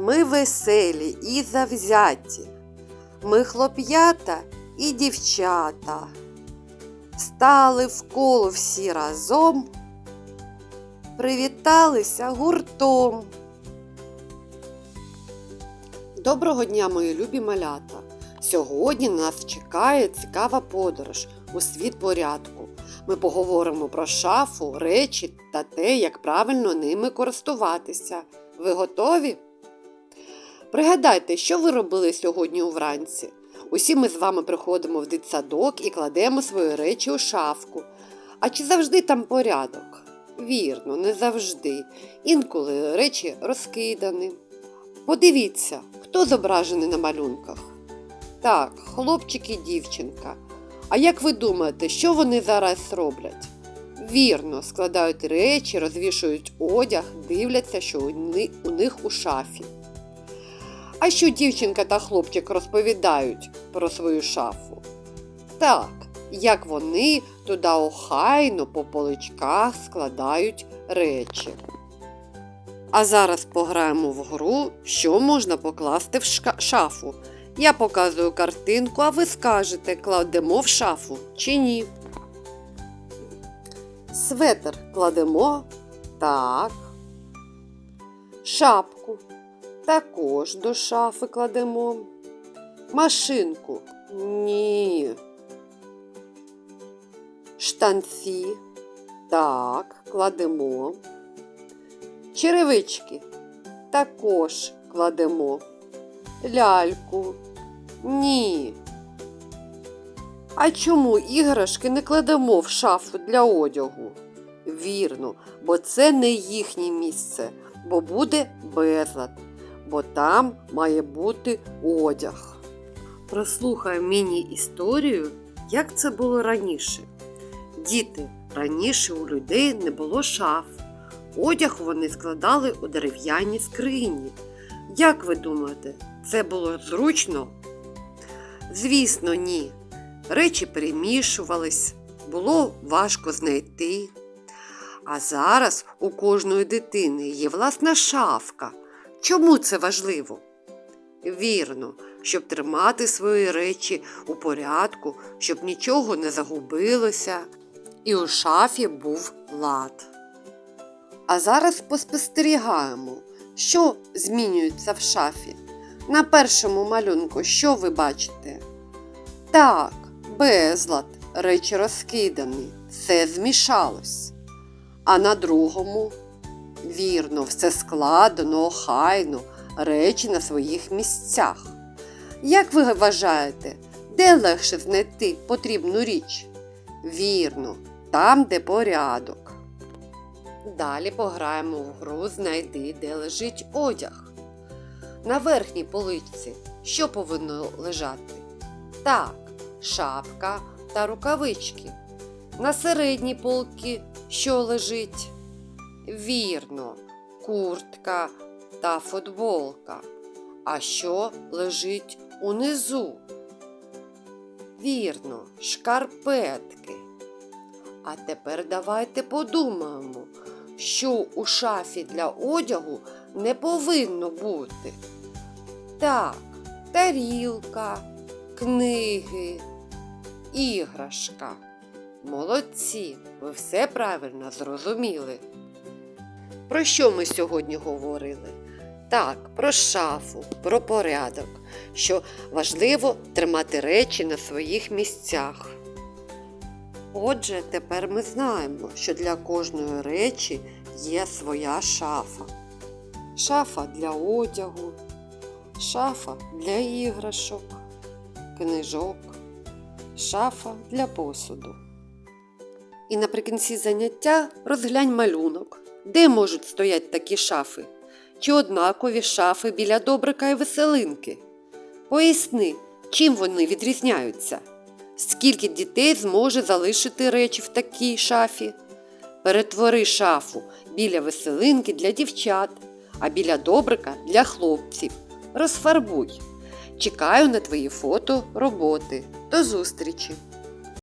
Ми веселі і завзяті. Ми хлоп'ята і дівчата. Стали в коло всі разом, привіталися гуртом. Доброго дня, мої любі малята! Сьогодні нас чекає цікава подорож у світ порядку. Ми поговоримо про шафу, речі та те, як правильно ними користуватися. Ви готові? Пригадайте, що ви робили сьогодні увранці. Усі ми з вами приходимо в дитсадок і кладемо свої речі у шафку. А чи завжди там порядок? Вірно, не завжди. Інколи речі розкидані. Подивіться, хто зображений на малюнках. Так, хлопчик і дівчинка. А як ви думаєте, що вони зараз роблять? Вірно, складають речі, розвішують одяг, дивляться, що у них у шафі. А що дівчинка та хлопчик розповідають про свою шафу? Так, як вони туди охайно по поличках складають речі. А зараз пограємо в гру, що можна покласти в шафу. Я показую картинку, а ви скажете, кладемо в шафу чи ні. Светер кладемо так. Шапку також до шафи кладемо. Машинку ні. Штанці так, кладемо. Черевички також кладемо. Ляльку ні. А чому іграшки не кладемо в шафу для одягу? Вірно, бо це не їхнє місце, бо буде безлад, бо там має бути одяг. Прослухай міні-історію, як це було раніше. Діти, раніше у людей не було шаф. Одяг вони складали у дерев'яній скрині. Як ви думаєте, це було зручно? Звісно, ні. Речі перемішувались, було важко знайти. А зараз у кожної дитини є власна шафка. Чому це важливо? Вірно, щоб тримати свої речі у порядку, щоб нічого не загубилося, і у шафі був лад. А зараз поспостерігаємо, що змінюється в шафі. На першому малюнку що ви бачите? Так, безлад, речі розкидані, все змішалось. А на другому вірно, все складено, охайно, речі на своїх місцях. Як ви вважаєте, де легше знайти потрібну річ? Вірно, там, де порядок. Далі пограємо в гру Знайди, де лежить одяг. На верхній поличці що повинно лежати? Так, шапка та рукавички. На середній полці що лежить? Вірно, куртка та футболка. А що лежить унизу? Вірно, шкарпетки. А тепер давайте подумаємо, що у шафі для одягу не повинно бути. Так, тарілка, книги, іграшка. Молодці, ви все правильно зрозуміли. Про що ми сьогодні говорили? Так, про шафу, про порядок, що важливо тримати речі на своїх місцях. Отже, тепер ми знаємо, що для кожної речі є своя шафа. Шафа для одягу, шафа для іграшок, книжок, шафа для посуду. І наприкінці заняття розглянь малюнок, де можуть стояти такі шафи, чи однакові шафи біля добрика і веселинки. Поясни, чим вони відрізняються. Скільки дітей зможе залишити речі в такій шафі? Перетвори шафу біля веселинки для дівчат, а біля добрика для хлопців. Розфарбуй. Чекаю на твої фото роботи. До зустрічі!